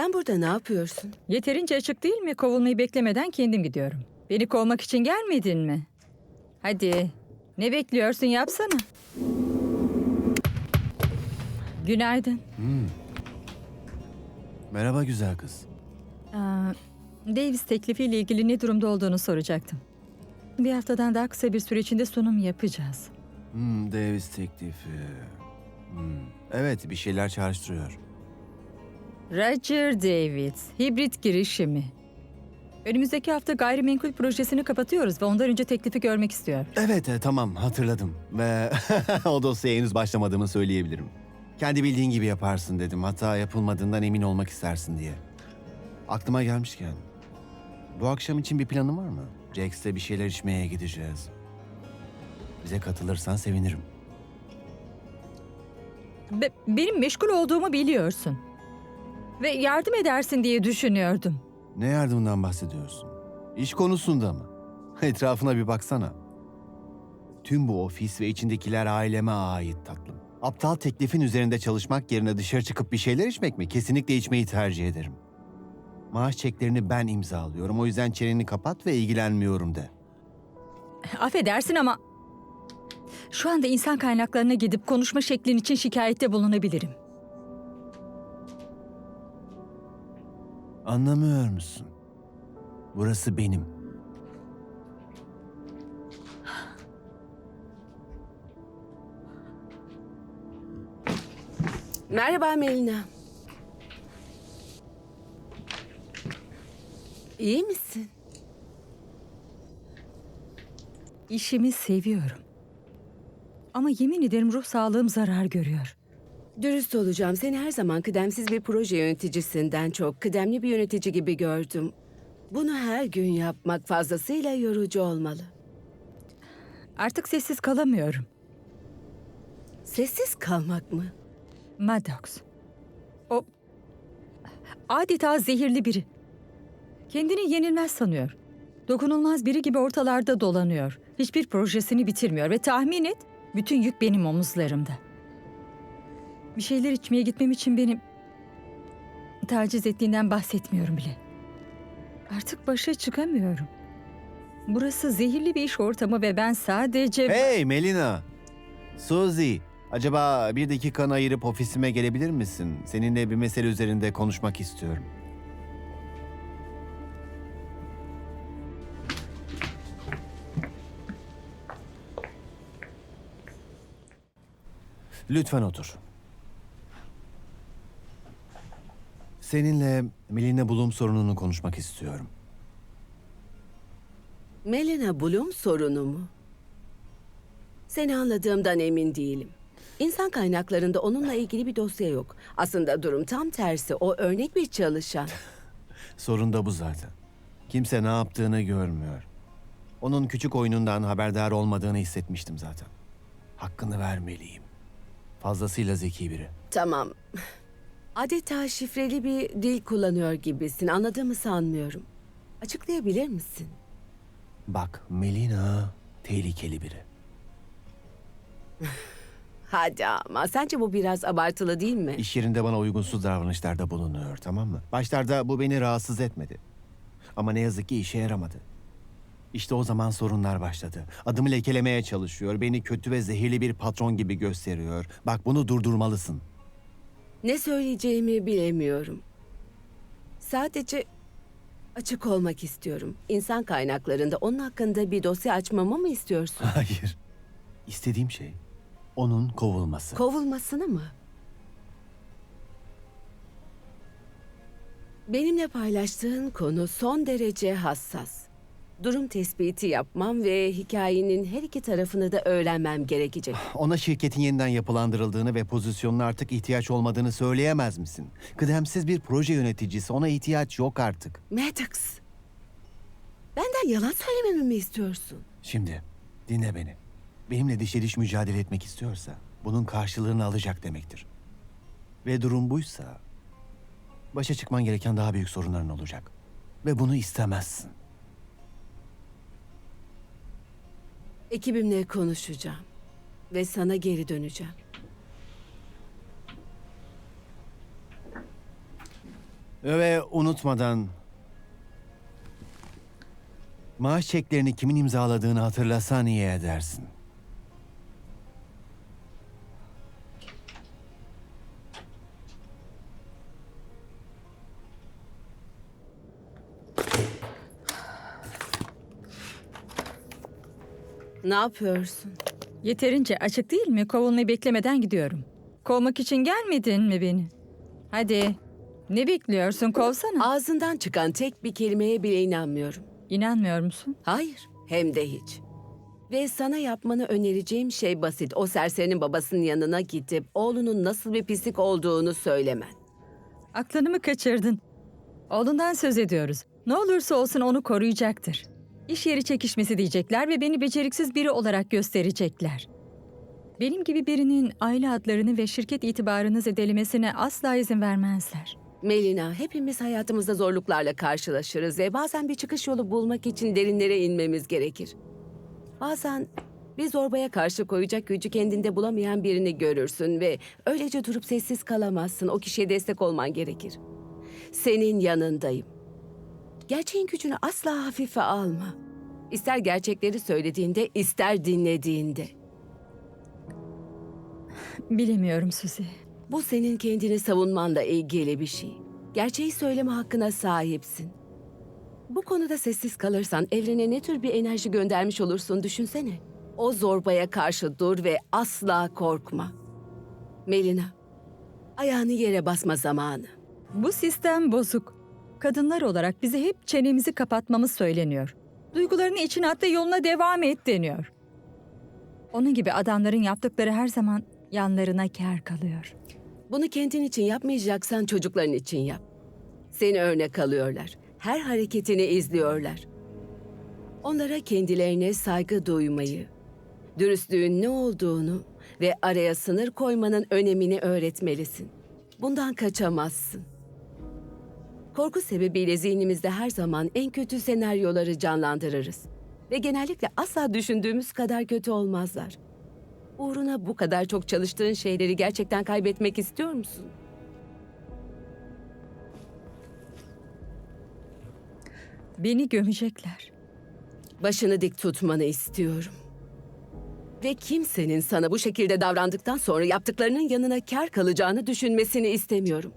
Sen burada ne yapıyorsun? Yeterince açık değil mi? Kovulmayı beklemeden kendim gidiyorum. Beni kovmak için gelmedin mi? Hadi. Ne bekliyorsun yapsana. Günaydın. Merhaba güzel kız. Aa, Davis teklifiyle ilgili ne durumda olduğunu soracaktım. Bir haftadan daha kısa bir süre içinde sunum yapacağız. Hmm, Davis teklifi. Hmm, Evet bir şeyler çağrıştırıyor. Roger Davis, hibrit girişimi. Önümüzdeki hafta gayrimenkul projesini kapatıyoruz ve ondan önce teklifi görmek istiyor. Evet e, tamam hatırladım. Ve o dosyaya henüz başlamadığımı söyleyebilirim. Kendi bildiğin gibi yaparsın dedim. Hata yapılmadığından emin olmak istersin diye. Aklıma gelmişken. Bu akşam için bir planın var mı? Jax'le bir şeyler içmeye gideceğiz. Bize katılırsan sevinirim. Be- benim meşgul olduğumu biliyorsun. Ve yardım edersin diye düşünüyordum. Ne yardımından bahsediyorsun? İş konusunda mı? Etrafına bir baksana. Tüm bu ofis ve içindekiler aileme ait tatlım. Aptal teklifin üzerinde çalışmak yerine dışarı çıkıp bir şeyler içmek mi? Kesinlikle içmeyi tercih ederim. Maaş çeklerini ben imzalıyorum. O yüzden çeneni kapat ve ilgilenmiyorum de. Affedersin ama... Şu anda insan kaynaklarına gidip konuşma şeklin için şikayette bulunabilirim. Anlamıyor musun? Burası benim. Merhaba Melina. İyi misin? İşimi seviyorum. Ama yemin ederim ruh sağlığım zarar görüyor. Dürüst olacağım. Seni her zaman kıdemsiz bir proje yöneticisinden çok kıdemli bir yönetici gibi gördüm. Bunu her gün yapmak fazlasıyla yorucu olmalı. Artık sessiz kalamıyorum. Sessiz kalmak mı? Maddox. O adeta zehirli biri. Kendini yenilmez sanıyor. Dokunulmaz biri gibi ortalarda dolanıyor. Hiçbir projesini bitirmiyor ve tahmin et bütün yük benim omuzlarımda. Bir şeyler içmeye gitmem için beni taciz ettiğinden bahsetmiyorum bile. Artık başa çıkamıyorum. Burası zehirli bir iş ortamı ve ben sadece... Hey Melina! Suzy! Acaba bir dakikanı ayırıp ofisime gelebilir misin? Seninle bir mesele üzerinde konuşmak istiyorum. Lütfen otur. Seninle Melina Bloom sorununu konuşmak istiyorum. Melina Bloom sorunu mu? Seni anladığımdan emin değilim. İnsan kaynaklarında onunla ilgili bir dosya yok. Aslında durum tam tersi. O örnek bir çalışan. Sorun da bu zaten. Kimse ne yaptığını görmüyor. Onun küçük oyunundan haberdar olmadığını hissetmiştim zaten. Hakkını vermeliyim. Fazlasıyla zeki biri. Tamam. Adeta şifreli bir dil kullanıyor gibisin. Anladığımı sanmıyorum. Açıklayabilir misin? Bak Melina tehlikeli biri. Hadi ama sence bu biraz abartılı değil mi? İş yerinde bana uygunsuz davranışlarda bulunuyor tamam mı? Başlarda bu beni rahatsız etmedi. Ama ne yazık ki işe yaramadı. İşte o zaman sorunlar başladı. Adımı lekelemeye çalışıyor. Beni kötü ve zehirli bir patron gibi gösteriyor. Bak bunu durdurmalısın. Ne söyleyeceğimi bilemiyorum. Sadece açık olmak istiyorum. İnsan kaynaklarında onun hakkında bir dosya açmamı mı istiyorsun? Hayır. İstediğim şey onun kovulması. Kovulmasını mı? Benimle paylaştığın konu son derece hassas. Durum tespiti yapmam ve hikayenin her iki tarafını da öğrenmem gerekecek. Ona şirketin yeniden yapılandırıldığını ve pozisyonuna artık ihtiyaç olmadığını söyleyemez misin? Kıdemsiz bir proje yöneticisi ona ihtiyaç yok artık. Maddox, benden yalan söylememi mi istiyorsun? Şimdi dinle beni. Benimle dişe diş mücadele etmek istiyorsa bunun karşılığını alacak demektir. Ve durum buysa başa çıkman gereken daha büyük sorunların olacak. Ve bunu istemezsin. Ekibimle konuşacağım ve sana geri döneceğim. Ve unutmadan maaş çeklerini kimin imzaladığını hatırlasan iyi edersin. Ne yapıyorsun? Yeterince açık değil mi? Kovulmayı beklemeden gidiyorum. Kovmak için gelmedin mi beni? Hadi. Ne bekliyorsun? Kovsana. Ağzından çıkan tek bir kelimeye bile inanmıyorum. İnanmıyor musun? Hayır, hem de hiç. Ve sana yapmanı önereceğim şey basit. O serserinin babasının yanına gidip oğlunun nasıl bir pislik olduğunu söylemen. Aklını mı kaçırdın? Oğlundan söz ediyoruz. Ne olursa olsun onu koruyacaktır. İş yeri çekişmesi diyecekler ve beni beceriksiz biri olarak gösterecekler. Benim gibi birinin aile adlarını ve şirket itibarını zedelemesine asla izin vermezler. Melina, hepimiz hayatımızda zorluklarla karşılaşırız ve bazen bir çıkış yolu bulmak için derinlere inmemiz gerekir. Bazen bir zorbaya karşı koyacak gücü kendinde bulamayan birini görürsün ve öylece durup sessiz kalamazsın. O kişiye destek olman gerekir. Senin yanındayım. Gerçeğin gücünü asla hafife alma. İster gerçekleri söylediğinde, ister dinlediğinde. Bilemiyorum Suzi. Bu senin kendini savunmanla ilgili bir şey. Gerçeği söyleme hakkına sahipsin. Bu konuda sessiz kalırsan evrene ne tür bir enerji göndermiş olursun düşünsene. O zorbaya karşı dur ve asla korkma. Melina, ayağını yere basma zamanı. Bu sistem bozuk. Kadınlar olarak bize hep çenemizi kapatmamız söyleniyor. Duygularını içine at ve yoluna devam et deniyor. Onun gibi adamların yaptıkları her zaman yanlarına kâr kalıyor. Bunu kendin için yapmayacaksan çocukların için yap. Seni örnek alıyorlar. Her hareketini izliyorlar. Onlara kendilerine saygı duymayı, dürüstlüğün ne olduğunu ve araya sınır koymanın önemini öğretmelisin. Bundan kaçamazsın. Korku sebebiyle zihnimizde her zaman en kötü senaryoları canlandırırız. Ve genellikle asla düşündüğümüz kadar kötü olmazlar. Uğruna bu kadar çok çalıştığın şeyleri gerçekten kaybetmek istiyor musun? Beni gömecekler. Başını dik tutmanı istiyorum. Ve kimsenin sana bu şekilde davrandıktan sonra yaptıklarının yanına kar kalacağını düşünmesini istemiyorum.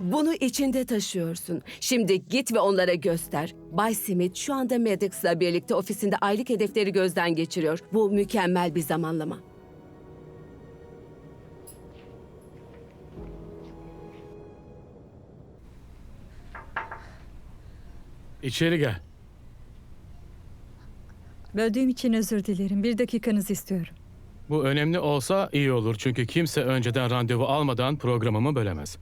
Bunu içinde taşıyorsun. Şimdi git ve onlara göster. Bay Smith şu anda Maddox'la birlikte ofisinde aylık hedefleri gözden geçiriyor. Bu mükemmel bir zamanlama. İçeri gel. Böldüğüm için özür dilerim. Bir dakikanızı istiyorum. Bu önemli olsa iyi olur çünkü kimse önceden randevu almadan programımı bölemez.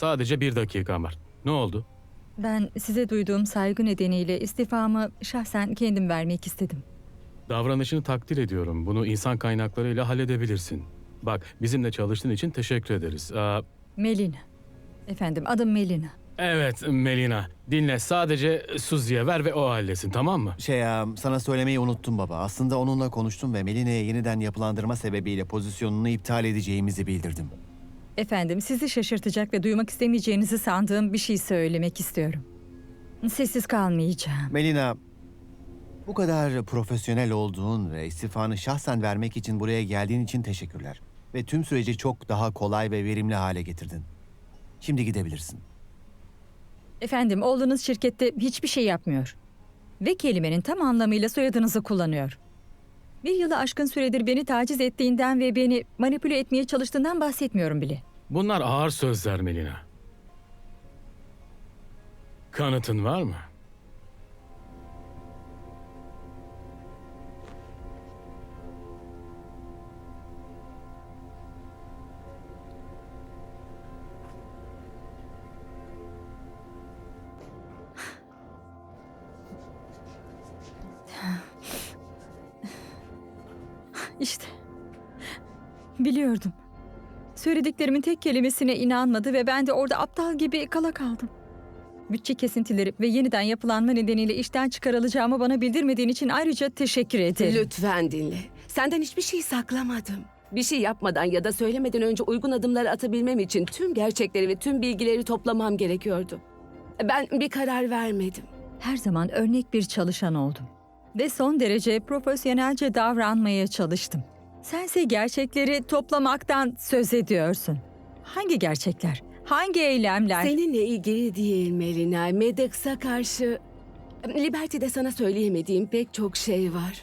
Sadece bir dakikam var. Ne oldu? Ben size duyduğum saygı nedeniyle istifamı şahsen kendim vermek istedim. Davranışını takdir ediyorum. Bunu insan kaynaklarıyla halledebilirsin. Bak, bizimle çalıştığın için teşekkür ederiz. Aa, Melina. Efendim adım Melina. evet Melina, dinle. Sadece Suzi'ye ver ve o halletsin, tamam mı? Şey ya, sana söylemeyi unuttum baba. Aslında onunla konuştum ve Melina'ya yeniden yapılandırma sebebiyle pozisyonunu iptal edeceğimizi bildirdim. Efendim sizi şaşırtacak ve duymak istemeyeceğinizi sandığım bir şey söylemek istiyorum. Sessiz kalmayacağım. Melina, bu kadar profesyonel olduğun ve istifanı şahsen vermek için buraya geldiğin için teşekkürler. Ve tüm süreci çok daha kolay ve verimli hale getirdin. Şimdi gidebilirsin. Efendim oğlunuz şirkette hiçbir şey yapmıyor. Ve kelimenin tam anlamıyla soyadınızı kullanıyor. Bir yılı aşkın süredir beni taciz ettiğinden ve beni manipüle etmeye çalıştığından bahsetmiyorum bile. Bunlar ağır sözler Melina. Kanıtın var mı? Söylediklerimin tek kelimesine inanmadı ve ben de orada aptal gibi kala kaldım. Bütçe kesintileri ve yeniden yapılanma nedeniyle işten çıkarılacağımı bana bildirmediğin için ayrıca teşekkür ederim. Lütfen dinle. Senden hiçbir şey saklamadım. Bir şey yapmadan ya da söylemeden önce uygun adımlar atabilmem için tüm gerçekleri ve tüm bilgileri toplamam gerekiyordu. Ben bir karar vermedim. Her zaman örnek bir çalışan oldum. Ve son derece profesyonelce davranmaya çalıştım. Sense gerçekleri toplamaktan söz ediyorsun. Hangi gerçekler? Hangi eylemler? Seninle ilgili değil Melina. Medex'a karşı... Liberty'de sana söyleyemediğim pek çok şey var.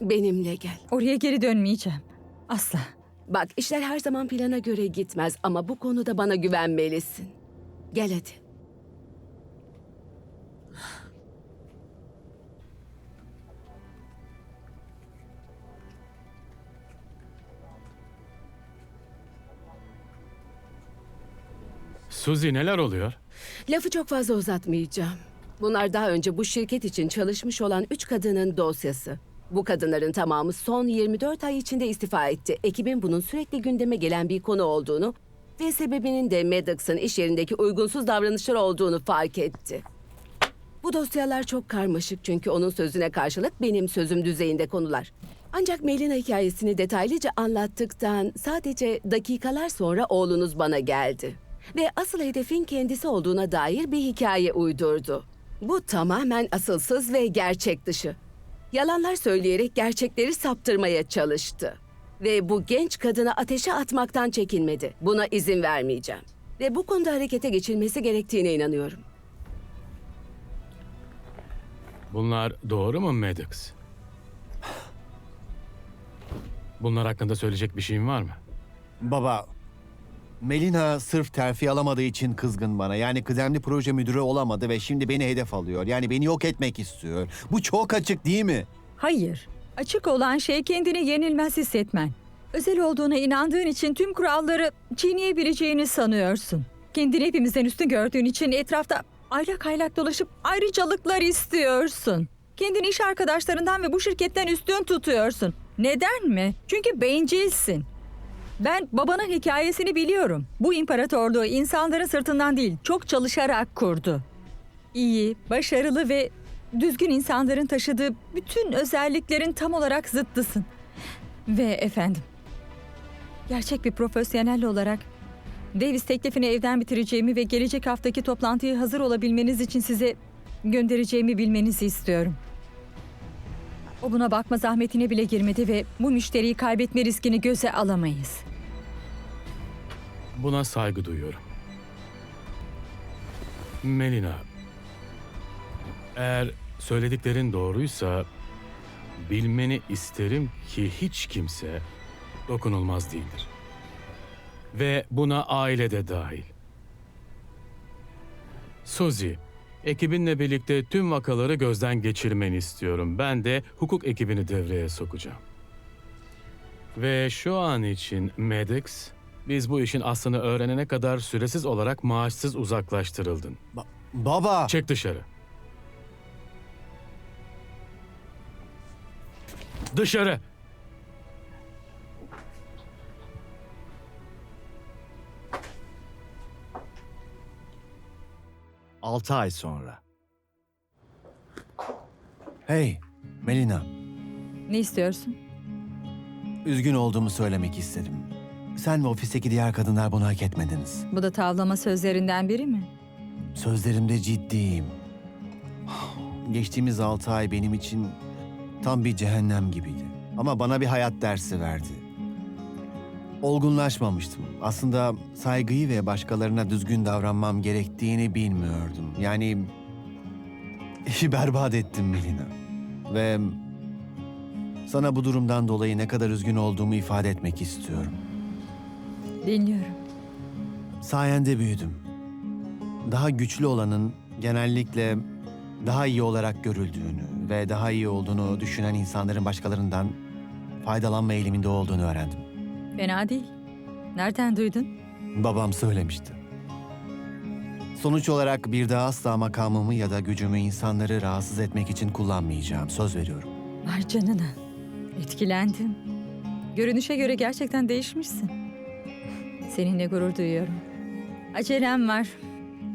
Benimle gel. Oraya geri dönmeyeceğim. Asla. Bak işler her zaman plana göre gitmez ama bu konuda bana güvenmelisin. Gel hadi. Suzy neler oluyor? Lafı çok fazla uzatmayacağım. Bunlar daha önce bu şirket için çalışmış olan üç kadının dosyası. Bu kadınların tamamı son 24 ay içinde istifa etti. Ekibin bunun sürekli gündeme gelen bir konu olduğunu ve sebebinin de Maddox'ın iş yerindeki uygunsuz davranışlar olduğunu fark etti. Bu dosyalar çok karmaşık çünkü onun sözüne karşılık benim sözüm düzeyinde konular. Ancak Melina hikayesini detaylıca anlattıktan sadece dakikalar sonra oğlunuz bana geldi. Ve asıl hedefin kendisi olduğuna dair bir hikaye uydurdu. Bu tamamen asılsız ve gerçek dışı. Yalanlar söyleyerek gerçekleri saptırmaya çalıştı. Ve bu genç kadını ateşe atmaktan çekinmedi. Buna izin vermeyeceğim. Ve bu konuda harekete geçilmesi gerektiğine inanıyorum. Bunlar doğru mu Maddox? Bunlar hakkında söyleyecek bir şeyin var mı? Baba, Melina sırf terfi alamadığı için kızgın bana. Yani kıdemli proje müdürü olamadı ve şimdi beni hedef alıyor. Yani beni yok etmek istiyor. Bu çok açık değil mi? Hayır. Açık olan şey kendini yenilmez hissetmen. Özel olduğuna inandığın için tüm kuralları çiğneyebileceğini sanıyorsun. Kendini hepimizden üstün gördüğün için etrafta aylak aylak dolaşıp ayrıcalıklar istiyorsun. Kendini iş arkadaşlarından ve bu şirketten üstün tutuyorsun. Neden mi? Çünkü bencilsin. Ben babanın hikayesini biliyorum. Bu imparatorluğu insanların sırtından değil, çok çalışarak kurdu. İyi, başarılı ve düzgün insanların taşıdığı bütün özelliklerin tam olarak zıttısın. Ve efendim, gerçek bir profesyonel olarak Davis teklifini evden bitireceğimi ve gelecek haftaki toplantıya hazır olabilmeniz için size göndereceğimi bilmenizi istiyorum. O buna bakma zahmetine bile girmedi ve bu müşteriyi kaybetme riskini göze alamayız. Buna saygı duyuyorum. Melina, eğer söylediklerin doğruysa bilmeni isterim ki hiç kimse dokunulmaz değildir. Ve buna aile de dahil. Suzy, ekibinle birlikte tüm vakaları gözden geçirmeni istiyorum. Ben de hukuk ekibini devreye sokacağım. Ve şu an için Medex, biz bu işin aslını öğrenene kadar süresiz olarak maaşsız uzaklaştırıldın. Ba- baba! Çık dışarı. Dışarı. Altı ay sonra. Hey, Melina. Ne istiyorsun? Üzgün olduğumu söylemek istedim. Sen ve ofisteki diğer kadınlar bunu hak etmediniz. Bu da tavlama sözlerinden biri mi? Sözlerimde ciddiyim. Geçtiğimiz altı ay benim için tam bir cehennem gibiydi. Ama bana bir hayat dersi verdi. Olgunlaşmamıştım. Aslında saygıyı ve başkalarına düzgün davranmam gerektiğini bilmiyordum. Yani işi berbat ettim Melina. Ve sana bu durumdan dolayı ne kadar üzgün olduğumu ifade etmek istiyorum. Dinliyorum. Sayende büyüdüm. Daha güçlü olanın genellikle daha iyi olarak görüldüğünü ve daha iyi olduğunu düşünen insanların başkalarından faydalanma eğiliminde olduğunu öğrendim. Fena değil. Nereden duydun? Babam söylemişti. Sonuç olarak bir daha asla makamımı ya da gücümü insanları rahatsız etmek için kullanmayacağım. Söz veriyorum. Var canına. Etkilendim. Görünüşe göre gerçekten değişmişsin. Seninle gurur duyuyorum. Acelem var.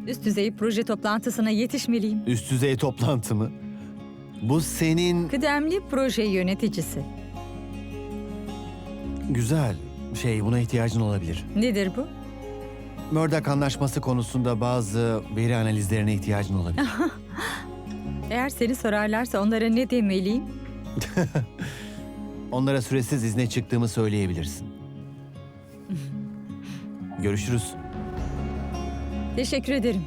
Üst düzey proje toplantısına yetişmeliyim. Üst düzey toplantı mı? Bu senin... Kıdemli proje yöneticisi. Güzel. Şey, buna ihtiyacın olabilir. Nedir bu? Murdoch anlaşması konusunda bazı veri analizlerine ihtiyacın olabilir. Eğer seni sorarlarsa onlara ne demeliyim? Onlara süresiz izne çıktığımı söyleyebilirsin. Görüşürüz. Teşekkür ederim.